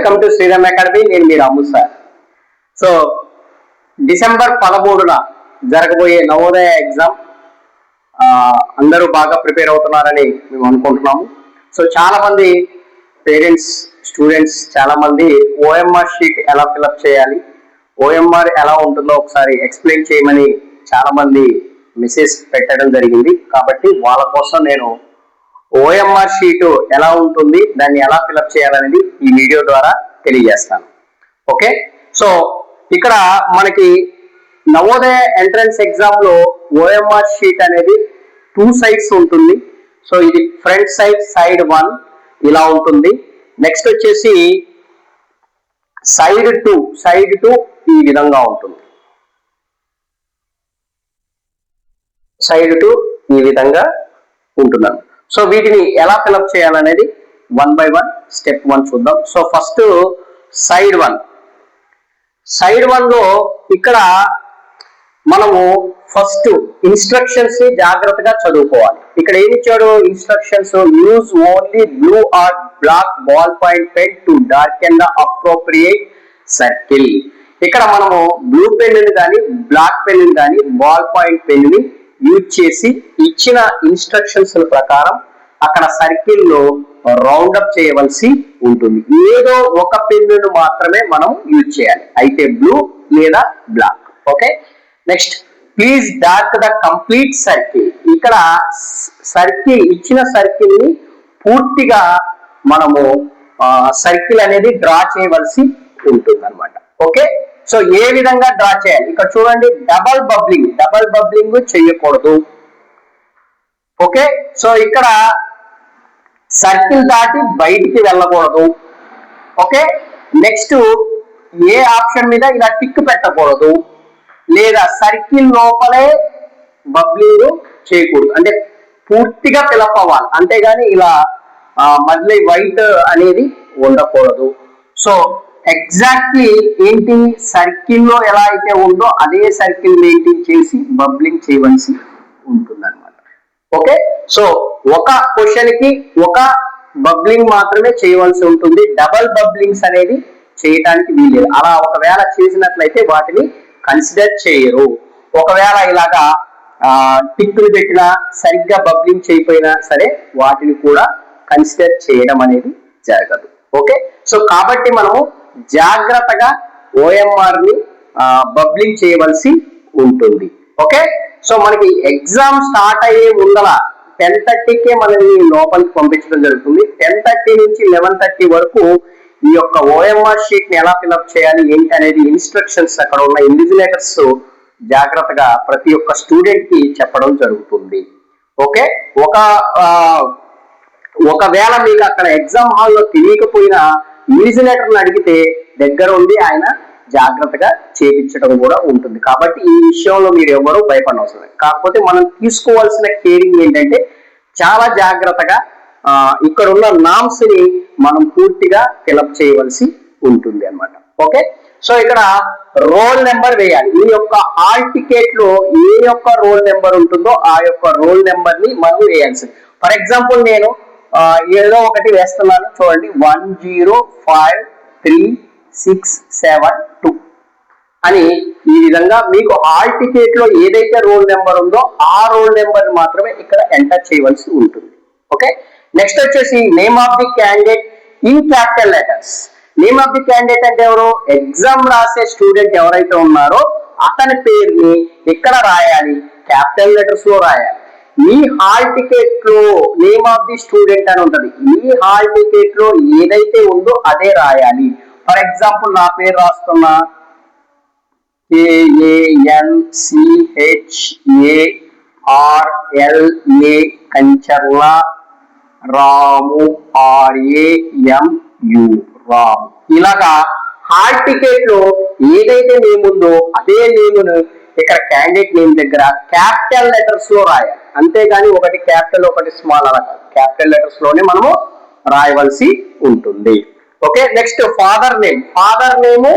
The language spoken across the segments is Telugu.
వెల్కమ్ టు శ్రీరామ్ అకాడమీ నేను మీ రాము సార్. సో డిసెంబర్ పదమూడున జరగబోయే నవోదయ ఎగ్జామ్ అందరూ బాగా ప్రిపేర్ అవుతున్నారని మేము అనుకుంటున్నాము. సో చాలా మంది పేరెంట్స్ స్టూడెంట్స్ చాలా మంది ఓఎంఆర్ షీట్ ఎలా ఫిలప్ చేయాలి ఓఎంఆర్ ఎలా ఉంటుందో ఒకసారి ఎక్స్ప్లెయిన్ చేయమని చాలా మంది మెసేజ్ పెట్టడం జరిగింది. కాబట్టి వాళ్ళ కోసం నేను ఓఎంఆర్ షీట్ ఎలా ఉంటుంది దాన్ని ఎలా ఫిలప్ చేయాలనేది ఈ వీడియో ద్వారా తెలియజేస్తాను. ఓకే? సో ఇక్కడ మనకి నవోదయ ఎంట్రన్స్ ఎగ్జామ్లో ఓఎంఆర్ షీట్ అనేది టూ సైడ్స్ ఉంటుంది. సో ఇది ఫ్రంట్ సైడ్ సైడ్ వన్ ఇలా ఉంటుంది. నెక్స్ట్ వచ్చేసి సైడ్ టూ సైడ్ టూ ఈ విధంగా ఉంటుంది. సైడ్ టూ ఈ విధంగా ఉంటున్నాను సో వీటిని ఎలా ఫిలప్ చేయాలనేది one by one step one చూద్దాం. So first side one side వన్లో ఇక్కడ మనము ఫస్ట్ ఇన్స్ట్రక్షన్స్ని జాగ్రత్తగా చదువుకోవాలి. ఇక్కడ ఏమి ఇచ్చాడు? Instructions use only blue or black ball point pen to dark and appropriate circle ఇక్కడ మనము బ్లూ పెన్ని కానీ బ్లాక్ పెన్ని కానీ బాల్ పాయింట్ పెన్ని యూజ్ చేసి ఇచ్చిన ఇన్స్ట్రక్షన్స్ ప్రకారం అక్కడ సర్కిల్లో రౌండ్ అప్ చేయవలసి ఉంటుంది. ఏదో ఒక పెన్నును మాత్రమే మనం యూజ్ చేయాలి. అయితే బ్లూ లేదా black okay next please dark the complete circle ఇక్కడ సర్కిల్ ఇచ్చిన సర్కిల్ని పూర్తిగా మనము సర్కిల్ అనేది డ్రా చేయవలసి ఉంటుంది అనమాట ఓకే సో ఏ విధంగా డ్రా చేయాలి? ఇక్కడ చూడండి డబల్ బబ్లింగ్ డబల్ బబ్లింగ్ చేయకూడదు. ఓకే? సో ఇక్కడ సర్కిల్ దాటి బయటికి వెళ్ళకూడదు. ఓకే? నెక్స్ట్ ఏ ఆప్షన్ మీద ఇలా టిక్ పెట్టకూడదు. లేదా సర్కిల్ లోపలే బబ్లింగ్ చేయకూడదు. అంటే పూర్తిగా ఫిలప్ అవ్వాలి అంతేగాని ఇలా మళ్ళీ వైట్ అనేది ఉండకూడదు. సో ఎగ్జాక్ట్లీ ఏంటి? సర్కిల్లో ఎలా అయితే ఉందో అదే సర్కిల్ మెయింటైన్ చేసి బబ్లింగ్ చేయవలసి ఉంటుంది ఓకే సో ఒక క్వశ్చన్కి ఒక బబ్లింగ్ మాత్రమే చేయవలసి ఉంటుంది. డబల్ బబ్లింగ్స్ అనేది చేయటానికి వీలేదు అలా ఒకవేళ చేసినట్లయితే వాటిని కన్సిడర్ చేయరు. ఒకవేళ ఇలాగా టిక్కులు పెట్టినా సరిగ్గా బబ్లింగ్ చేయపోయినా సరే వాటిని కూడా కన్సిడర్ చేయడం అనేది జరగదు. ఓకే సో కాబట్టి మనము జాగ్రత్తగా ఓఎంఆర్ని బబ్లింగ్ చేయవలసి ఉంటుంది. ఓకే? సో మనకి ఎగ్జామ్ స్టార్ట్ అయ్యే ముందల టెన్ థర్టీకే మనల్ని లోపలికి పంపించడం జరుగుతుంది. టెన్ థర్టీ నుంచి లెవెన్ థర్టీ వరకు ఈ యొక్క ఓఎంఆర్ షీట్ని ఎలా ఫిల్అప్ చేయాలి ఏంటి అనేది ఇన్స్ట్రక్షన్స్ అక్కడ ఉన్న ఇన్విజిలేటర్స్ జాగ్రత్తగా ప్రతి ఒక్క స్టూడెంట్కి చెప్పడం జరుగుతుంది. ఓకే? ఒక ఒకవేళ మీకు అక్కడ ఎగ్జామ్ హాల్లో తెలియకపోయినా ఇన్విజిలేటర్ని అడిగితే దగ్గర ఉండి ఆయన జాగ్రత్తగా చేపించడం కూడా ఉంటుంది. కాబట్టి ఈ విషయంలో మీరు ఎవరూ భయపడవసరం కాకపోతే మనం తీసుకోవాల్సిన కేరింగ్ ఏంటంటే చాలా జాగ్రత్తగా ఇక్కడ ఉన్న నామ్స్ని మనం పూర్తిగా ఫిలప్ చేయవలసి ఉంటుంది అన్నమాట. ఓకే? సో ఇక్కడ రోల్ నెంబర్ వేయాలి. ఈ యొక్క ఆల్ టికెట్లో ఏ యొక్క రోల్ నెంబర్ ఉంటుందో ఆ యొక్క రోల్ నెంబర్ని మనం వేయాల్సి ఫర్ ఎగ్జాంపుల్ నేను ఏదో ఒకటి వేస్తున్నాను. చూడండి. One zero five three six seven two. అని ఈ విధంగా మీకు హాల్ టికెట్లో ఏదైతే రోల్ నెంబర్ ఉందో ఆ రోల్ నెంబర్ మాత్రమే ఇక్కడ ఎంటర్ చేయవలసి ఉంటుంది. ఓకే? నెక్స్ట్ వచ్చేసి name of the candidate in capital letters. Name of the candidate అంటే ఎవరు? ఎగ్జామ్ రాసే స్టూడెంట్ ఎవరైతే ఉన్నారో అతని పేరుని ఇక్కడ రాయాలి? క్యాపిటల్ లెటర్స్లో రాయాలి. మీ హాల్ టికెట్లో నేమ్ ఆఫ్ ది స్టూడెంట్ అని ఉంటది. మీ హాల్ టికెట్లో ఏదైతే ఉందో అదే రాయాలి. ఫర్ ఎగ్జాంపుల్ నా పేరు రాస్తున్నా. కేఏఎన్సిహెచ్ఏఆర్ఎల్ఏ కంచర్ల రాము ఆర్ఏఎంయు రాము. ఇలాగా హాల్ టికెట్లో ఏదైతే నేమ్ ఉందో అదే నేమును ఇక్కడ క్యాండిడేట్ నేమ్ దగ్గర క్యాపిటల్ లెటర్స్లో రాయాలి. అంతేగాని ఒకటి క్యాపిటల్ ఒకటి స్మాల్ అలా కాదు. క్యాపిటల్ లెటర్స్లోనే మనము రాయవలసి ఉంటుంది. Okay next father name father name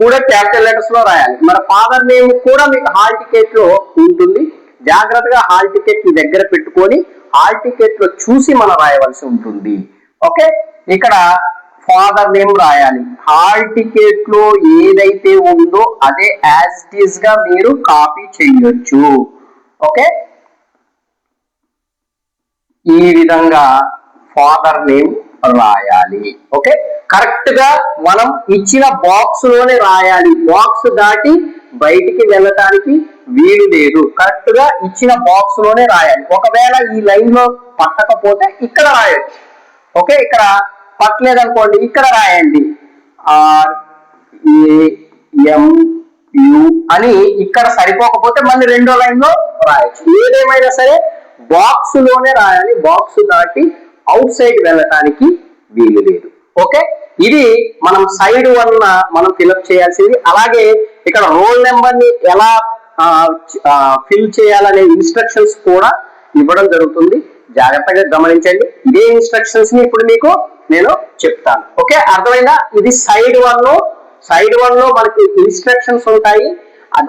కూడా క్యాపిటల్ లెటర్స్లో రాయాలి. మన ఫాదర్ నేమ్ కూడా మీకు హాల్ టికెట్లో ఉంటుంది. జాగ్రత్తగా హాల్ టికెట్ మీ దగ్గర పెట్టుకొని హాల్ టికెట్లో చూసి మనం రాయవలసి ఉంటుంది. ఓకే ఇక్కడ ఫాదర్ నేమ్ రాయాలి. హాల్ టికెట్లో ఏదైతే ఉందో అదే యాజ్గా మీరు కాపీ చేయొచ్చు. ఓకే? ఈ విధంగా ఫాదర్ నేమ్ రాయాలి. ఓకే? కరెక్ట్గా మనం ఇచ్చిన బాక్స్లోనే రాయాలి. బాక్స్ దాటి బయటికి వెళ్ళటానికి వీలు లేదు. కరెక్ట్గా ఇచ్చిన బాక్స్లోనే రాయాలి. ఒకవేళ ఈ లైన్లో పట్టకపోతే ఇక్కడ రాయొచ్చు. ఓకే? ఇక్కడ పట్టలేదనుకోండి ఇక్కడ రాయండి. ఆర్ ఏ ఎం యు అని ఇక్కడ సరిపోకపోతే మళ్ళీ రెండో లైన్లో రాయొచ్చు. ఏదేమైనా సరే బాక్స్లోనే రాయాలి. బాక్స్ దాటి అవుట్ సైడ్ వెళ్ళటానికి వీలు లేదు. ఓకే? ఇది మనం సైడ్ వల్ల మనం ఫిలప్ చేయాల్సింది. అలాగే ఇక్కడ రోల్ నెంబర్ని ఎలా ఫిల్ చేయాలనే ఇన్స్ట్రక్షన్స్ కూడా ఇవ్వడం జరుగుతుంది. జాగ్రత్తగా గమనించండి. ఇదే ఇన్స్ట్రక్షన్స్ని ఇప్పుడు మీకు నేను చెప్తాను. ఓకే అర్థమైందా? ఇది సైడ్ వన్ సైడ్ వన్లో మనకి ఇన్స్ట్రక్షన్స్ ఉంటాయి.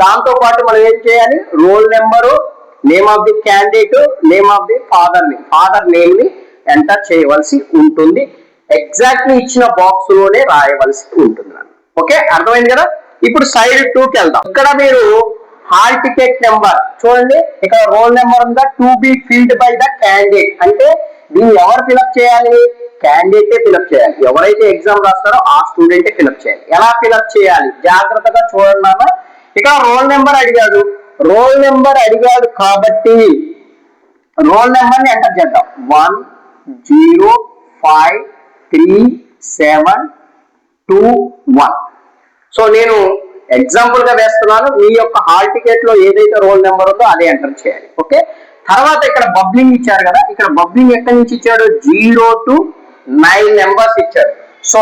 దాంతో పాటు మనం ఏం చేయాలి? Roll number name of the candidate name of the ఫాదర్ని ఫాదర్ నేమ్ని ఎంటర్ చేయవలసి ఉంటుంది. ఎగ్జాక్ట్లీ ఇచ్చిన బాక్స్లోనే రాయవలసి ఉంటుంది. ఓకే అర్థమైంది కదా? ఇప్పుడు సైడ్ టూకి వెళ్దాం. ఇక్కడ మీరు హాల్ టికెట్ నెంబర్ చూడండి ఇక్కడ రోల్ నెంబర్ ఉందా? To be filled by the candidate అంటే దీన్ని ఎవరు ఫిలప్ చేయాలి? క్యాండిడేటే ఫిలప్ చేయాలి. ఎవరైతే ఎగ్జామ్ రాస్తారో ఆ స్టూడెంటే ఫిలప్ చేయాలి. ఎలా ఫిలప్ చేయాలి? జాగ్రత్తగా చూడండి నాన్న. ఇక్కడ రోల్ నెంబర్ అడిగాడు. రోల్ నెంబర్ అడిగాడు కాబట్టి రోల్ నెంబర్ని ఎంటర్ చేద్దాం. One zero five three seven two one so నేను ఎగ్జాంపుల్గా వేస్తున్నాను. మీ యొక్క హాల్ టికెట్లో ఏదైతే రోల్ నెంబర్ ఉందో అదే ఎంటర్ చేయాలి. ఓకే తర్వాత ఇక్కడ బబ్లింగ్ ఇచ్చారు కదా. ఇక్కడ బబ్లింగ్ ఎక్కడి నుంచి ఇచ్చాడు? జీరో టు నైన్ నెంబర్స్ ఇచ్చాడు. సో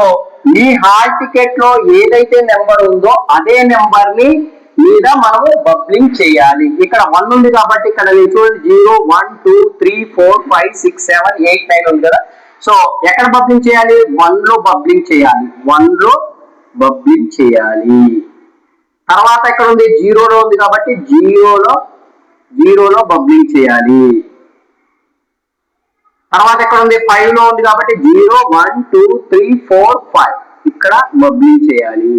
మీ హాల్ టికెట్లో ఏదైతే నెంబర్ ఉందో అదే నెంబర్ని మీద మనము బబ్లింగ్ చేయాలి. ఇక్కడ వన్ ఉంది కాబట్టి ఇక్కడ చూడండి. Zero one two three four five six seven eight nine ఉంది కదా. సో ఎక్కడ బబ్లింగ్ చేయాలి? వన్లో బబ్లింగ్ చేయాలి. వన్లో బబ్లింగ్ చేయాలి. తర్వాత ఎక్కడ ఉంది జీరోలో ఉంది కాబట్టి జీరోలో జీరోలో బబ్లింగ్ చేయాలి. తర్వాత ఎక్కడ ఉంది ఫైవ్లో ఉంది కాబట్టి zero one two three four five. ఇక్కడ బబ్లింగ్ చేయాలి.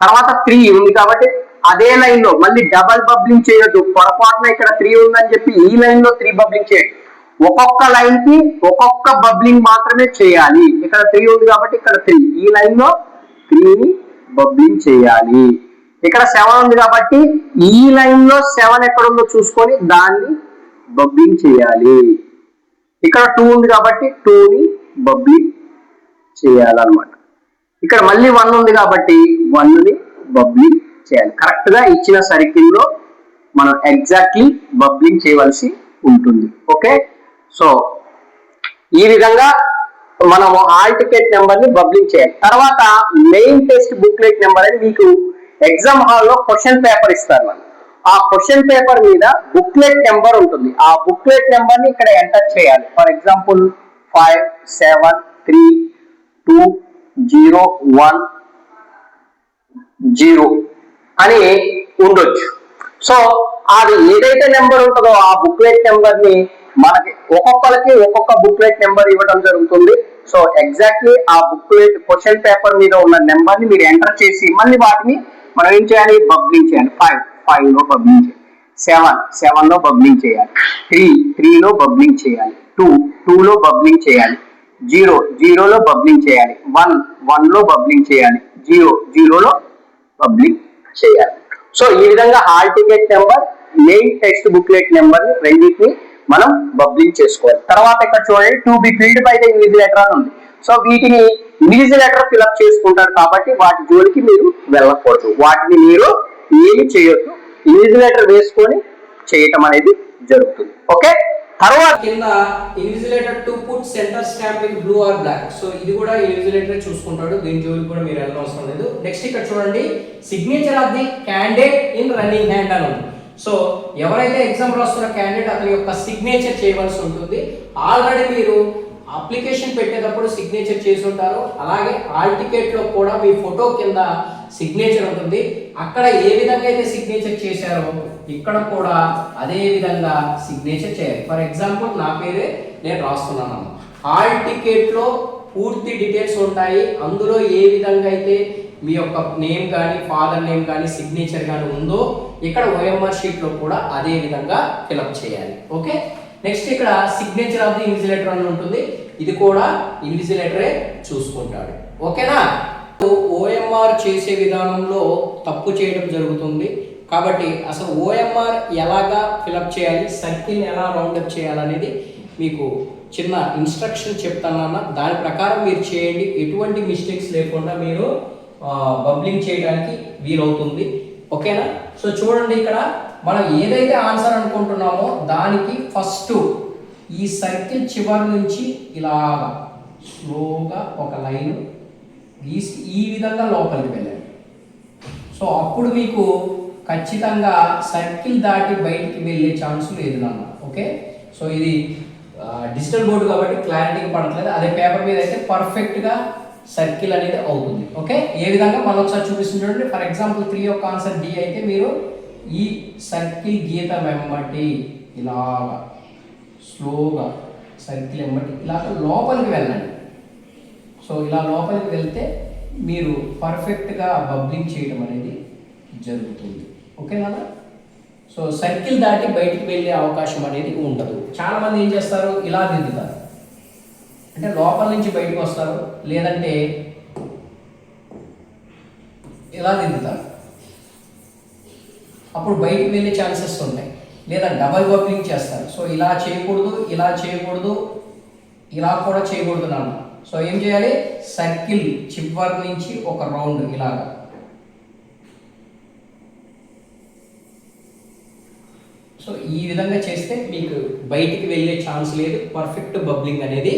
తర్వాత త్రీ ఉంది కాబట్టి అదే లైన్లో మళ్ళీ డబల్ బబ్లింగ్ చేయొద్దు. పొరపాటున ఇక్కడ త్రీ ఉందని చెప్పి ఈ లైన్లో త్రీ బబ్లింగ్ చేయండి. ఒక్కొక్క లైన్కి ఒక్కొక్క బబ్లింగ్ మాత్రమే చేయాలి. ఇక్కడ త్రీ ఉంది కాబట్టి ఇక్కడ త్రీ. ఈ లైన్లో త్రీని బబ్లింగ్ చేయాలి ఇక్కడ సెవెన్ ఉంది కాబట్టి ఈ లైన్లో సెవెన్ ఎక్కడ ఉందో చూసుకొని దాన్ని బబ్లింగ్ చేయాలి ఇక్కడ టూ ఉంది కాబట్టి టూని బబ్లింగ్ చేయాలన్నమాట ఇక్కడ మళ్ళీ వన్ ఉంది కాబట్టి వన్ని బబ్లింగ్ చేయాలి కరెక్ట్గా ఇచ్చిన సర్కిల్లో మనం ఎగ్జాక్ట్లీ బబ్లింగ్ చేయవలసి ఉంటుంది. ఓకే సో ఈ విధంగా మనము ఆల్ టికెట్ నెంబర్ని బబ్లింగ్ చేయాలి. తర్వాత మెయిన్ టెస్ట్ బుక్లెట్ నెంబర్ అని మీకు ఎగ్జామ్ హాల్లో క్వశ్చన్ పేపర్ ఇస్తారు మనం. ఆ క్వశ్చన్ పేపర్ మీద బుక్లెట్ నెంబర్ ఉంటుంది. ఆ బుక్లెట్ నెంబర్ని ఇక్కడ ఎంటర్ చేయాలి. For example five seven three two zero one zero అని ఉండొచ్చు. సో అది ఏదైతే నెంబర్ ఉంటుందో ఆ బుక్లెట్ నెంబర్ని మనకి ఒక్కొక్కరికి ఒక్కొక్క బుక్లెట్ నెంబర్ ఇవ్వడం జరుగుతుంది. సో ఎగ్జాక్ట్లీ ఆ బుక్లెట్ క్వశ్చన్ పేపర్ మీద ఉన్న నెంబర్ని మీరు ఎంటర్ చేసి మళ్ళీ వాటిని మనం ఏం చేయాలి? బబ్లింగ్ చేయాలి. ఫైవ్ ఫైవ్లో బబ్లింగ్ చేయాలి. సెవెన్ సెవెన్లో బబ్లింగ్ చేయాలి. త్రీ త్రీలో బబ్లింగ్ చేయాలి. టూ టూ లో బబ్లింగ్ చేయాలి. జీరో జీరోలో బబ్లింగ్ చేయాలి. వన్ వన్లో బబ్లింగ్ చేయాలి. జీరో జీరోలో పబ్లిక్ చేయాలి. సో ఈ విధంగా hall ticket number main text booklet number రెండింటిని మనం బబ్లింగ్ చేసుకోవాలి. తర్వాత ఇక్కడ చూడండి to be filled by the English letter అని ఉంది. సో వీటిని ఇంగ్లీష్ లెటర్ ఫిల్అప్ చేసుకుంటారు కాబట్టి వాటి జోలికి మీరు వెళ్ళకూడదు. వాటిని మీరు ఏమి చేయొద్దు. ఇంగ్లీష్ లెటర్ వేసుకొని చేయటం అనేది జరుగుతుంది. ఓకే తర్వాత కింద invigilator to put centre stamp in blue or black so ఇది కూడా ఇన్విజిలేటర్ చూసుకుంటాడు. దీని జోలికి కూడా మీరు వెళ్ళడం అవసరం లేదు. నెక్స్ట్ ఇక్కడ చూడండి. Signature of the candidate in running hand అని ఉంది. సో ఎవరైతే ఎగ్జామ్ రాస్తున్న క్యాండిడేట్ అతని యొక్క సిగ్నేచర్ చేయవలసి ఉంటుంది ఆల్రెడీ మీరు అప్లికేషన్ పెట్టేటప్పుడు సిగ్నేచర్ చేసి ఉంటారు. అలాగే ఆల్ టికెట్లో కూడా మీ ఫోటో కింద సిగ్నేచర్ ఉంటుంది. అక్కడ ఏ విధంగా అయితే సిగ్నేచర్ చేశారో ఇక్కడ కూడా అదే విధంగా సిగ్నేచర్ చేయాలి. ఫర్ ఎగ్జాంపుల్ నా పేరే నేను రాస్తున్నాను. ఆల్ టికెట్లో పూర్తి డీటెయిల్స్ ఉంటాయి. అందులో ఏ విధంగా అయితే మీ యొక్క నేమ్ కానీ ఫాదర్ నేమ్ కానీ సిగ్నేచర్ కానీ ఉందో ఇక్కడ ఓఎంఆర్ షీట్లో కూడా అదే విధంగా ఫిలప్ చేయాలి. ఓకే? నెక్స్ట్ ఇక్కడ సిగ్నేచర్ ఆఫ్ ది ఇన్విజిలేటర్ అని ఉంటుంది. ఇది కూడా ఇన్విజిలేటరే చూసుకుంటాడు. ఓకేనా? ఓఎంఆర్ చేసే విధానంలో తప్పు చేయడం జరుగుతుంది. కాబట్టి అసలు ఓఎంఆర్ ఎలాగా ఫిలప్ చేయాలి సర్కిల్ ఎలా రౌండప్ చేయాలనేది మీకు చిన్న ఇన్స్ట్రక్షన్ చెప్తానన్న దాని ప్రకారం మీరు చేయండి. ఎటువంటి మిస్టేక్స్ లేకుండా మీరు బబ్లింగ్ చేయడానికి వీలవుతుంది. ఓకేనా? సో చూడండి ఇక్కడ మనం ఏదైతే ఆన్సర్ అనుకుంటున్నామో దానికి ఫస్ట్ ఈ సర్కిల్ చివరి నుంచి ఇలాగా స్లోగా ఒక లైన్ గీసి ఈ విధంగా లోపలికి వెళ్ళండి. సో అప్పుడు మీకు ఖచ్చితంగా సర్కిల్ దాటి బయటికి వెళ్ళే ఛాన్స్ లేదు నాన్న. ఓకే? సో ఇది డిజిటల్ బోర్డు కాబట్టి క్లారిటీగా పడట్లేదు. అదే పేపర్ మీద అయితే పర్ఫెక్ట్గా సర్కిల్ అనేది అవుతుంది. ఓకే? ఏ విధంగా మనం ఒకసారి చూపిస్తుంది చూడండి. ఫర్ ఎగ్జాంపుల్ త్రీ యొక్క ఆన్సర్ డి అయితే మీరు ఈ సర్కిల్ గీత వెంబటి ఇలాగా స్లోగా సర్కిల్ వెంబటి ఇలాగ లోపలికి వెళ్ళండి. సో ఇలా లోపలికి వెళ్తే మీరు పర్ఫెక్ట్గా బబ్లింగ్ చేయడం అనేది జరుగుతుంది. ఓకేనా సో సర్కిల్ దాటి బయటికి వెళ్ళే అవకాశం అనేది ఉండదు. చాలామంది ఏం చేస్తారు? ఇలా దిద్దుతారు. అంటే లోపల నుంచి బయటకు వస్తారు. లేదంటే ఇలా దిద్దుతారు అప్పుడు బయటికి వెళ్ళే ఛాన్సెస్ ఉంటాయి. లేదా డబల్ బబ్లింగ్ చేస్తారు. సో ఇలా చేయకూడదు ఇలా చేయకూడదు ఇలా కూడా చేయకూడదు నాన్న. సో ఏం చేయాలి? సర్కిల్ చివరి నుంచి ఒక రౌండ్ ఇలాగా. సో ఈ విధంగా చేస్తే మీకు బయటికి వెళ్ళే ఛాన్స్ లేదు. పర్ఫెక్ట్ బబ్లింగ్ అనేది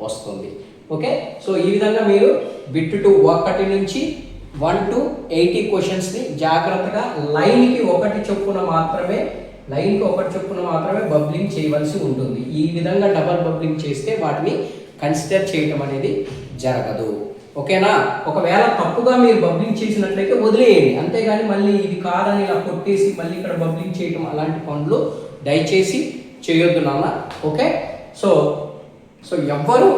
వస్తుంది. ఓకే? సో ఈ విధంగా మీరు బిట్ టు ఒకటి నుంచి వన్ టు ఎయిటీ క్వశ్చన్స్ని జాగ్రత్తగా లైన్కి ఒకటి చొప్పున మాత్రమే లైన్కి ఒకటి చొప్పున మాత్రమే బబ్లింగ్ చేయవలసి ఉంటుంది. ఈ విధంగా డబల్ బబ్లింగ్ చేస్తే వాటిని కన్సిడర్ చేయటం అనేది జరగదు. ఓకేనా? ఒకవేళ తప్పుగా మీరు బబ్లింగ్ చేసినట్లయితే వదిలేయండి. అంతేగాని మళ్ళీ ఇది కాదని ఇలా కొట్టేసి మళ్ళీ ఇక్కడ బబ్లింగ్ చేయటం అలాంటి పనులు దయచేసి చేయొద్దు నాన్న. ఓకే? సో సో ఎవ్వరు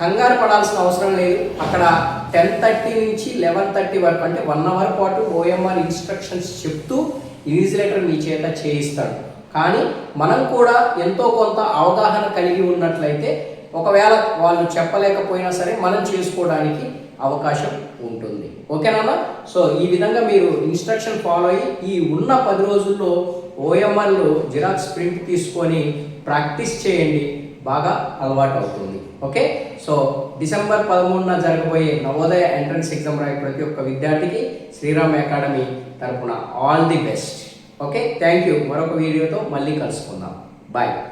కంగారు పడాల్సిన అవసరం లేదు. అక్కడ టెన్ థర్టీ నుంచి లెవెన్ థర్టీ వరకు అంటే వన్ అవర్ పాటు ఓఎంఆర్ ఇన్స్ట్రక్షన్స్ చెప్తూ ఇన్విజిలేటర్ మీ చేత చేయిస్తాడు. కానీ మనం కూడా ఎంతో కొంత అవగాహన కలిగి ఉన్నట్లయితే ఒకవేళ వాళ్ళు చెప్పలేకపోయినా సరే మనం చేసుకోవడానికి అవకాశం ఉంటుంది. ఓకేనా సో ఈ విధంగా మీరు ఇన్స్ట్రక్షన్ ఫాలో అయ్యి ఈ ఉన్న పది రోజుల్లో ఓఎంఆర్లు జిరాక్స్ ప్రింట్ తీసుకొని ప్రాక్టీస్ చేయండి. బాగా అలవాటు అవుతుంది ఓకే? సో డిసెంబర్ పదమూడున జరగబోయే నవోదయ ఎంట్రన్స్ ఎగ్జామ్ రాయ ప్రతి ఒక్క విద్యార్థికి శ్రీరామ్ అకాడమీ తరపున all the best. Okay? Thank you. మరొక వీడియోతో మళ్ళీ కలుసుకుందాం. బాయ్.